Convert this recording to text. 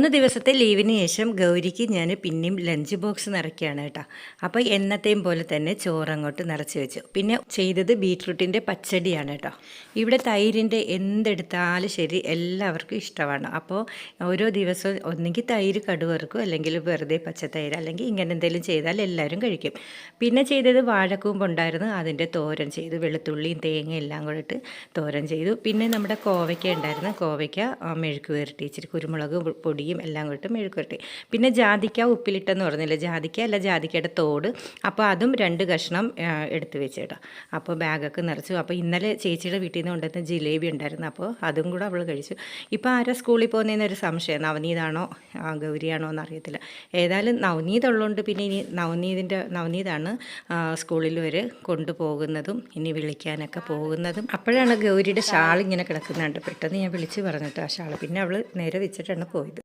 മൂന്ന് ദിവസത്തെ ലീവിന് ശേഷം ഗൗരിക്ക് ഞാൻ പിന്നെയും ലഞ്ച് ബോക്സ് നിറയ്ക്കുകയാണ് കേട്ടോ. അപ്പോൾ എന്നത്തെയും പോലെ തന്നെ ചോറ് അങ്ങോട്ട് നിറച്ച് വെച്ചു. പിന്നെ ചെയ്തത് ബീട്രൂട്ടിന്റെ പച്ചടിയാണ് കേട്ടോ. ഇവിടെ തൈരിന്റെ എന്തെടുത്താലും ശരി എല്ലാവർക്കും ഇഷ്ടമാണ്. അപ്പോൾ ഓരോ ദിവസവും ഒന്നെങ്കിൽ തൈര് കടുവറുക്കും അല്ലെങ്കിൽ വെറുതെ പച്ചത്തൈര് അല്ലെങ്കിൽ ഇങ്ങനെ എന്തെങ്കിലും ചെയ്താൽ എല്ലാവരും കഴിക്കും. പിന്നെ ചെയ്തത് വാഴക്കൂമ്പ് ഉണ്ടായിരുന്നു. അതിന്റെ തോരൻ ചെയ്തു. വെളുത്തുള്ളിയും തേങ്ങയും എല്ലാം കൂടെ ഇട്ട് തോരൻ ചെയ്തു. പിന്നെ നമ്മുടെ കോവയ്ക്ക ഉണ്ടായിരുന്നു. കോവയ്ക്ക മെഴുക്ക് ഇച്ചിരി കുരുമുളക് പൊടിയും എല്ലാം കൂട്ടും മെഴുക്കുരട്ടി പിന്നെ ജാതിക്ക ഉപ്പിലിട്ടെന്ന് പറഞ്ഞില്ല? ജാതിക്ക അല്ല ജാതിക്കയുടെ തോട്. അപ്പോൾ അതും രണ്ട് കഷ്ണം എടുത്തു വെച്ച് വെച്ചേട്ടാ. അപ്പോൾ ബാഗൊക്കെ നിറച്ചു. അപ്പോൾ ഇന്നലെ ചേച്ചിയുടെ വീട്ടിൽ നിന്ന് കൊണ്ടുവന്ന ജിലേബി ഉണ്ടായിരുന്നു. അപ്പോൾ അതും കൂടെ അവൾ കഴിച്ചു. ഇപ്പോൾ ആരാ സ്കൂളിൽ പോകുന്നതെന്നൊരു സംശയം. നവനീതാണോ ഗൗരിയാണോ എന്നറിയത്തില്ല. ഏതായാലും നവനീത് ഉള്ളതുകൊണ്ട് പിന്നെ ഇനി നവനീതിന്റെ നവനീതാണ് സ്കൂളിൽ വരെ കൊണ്ടുപോകുന്നതും ഇനി വിളിക്കാനൊക്കെ പോകുന്നതും. അപ്പോഴാണ് ഗൗരിയുടെ ഷാൾ ഇങ്ങനെ കിടക്കുന്നുണ്ട്. പെട്ടെന്ന് ഞാൻ വിളിച്ച് പറഞ്ഞിട്ട് ആ ഷാൾ പിന്നെ അവൾ നേരെ വെച്ചിട്ടാണ് പോയത്.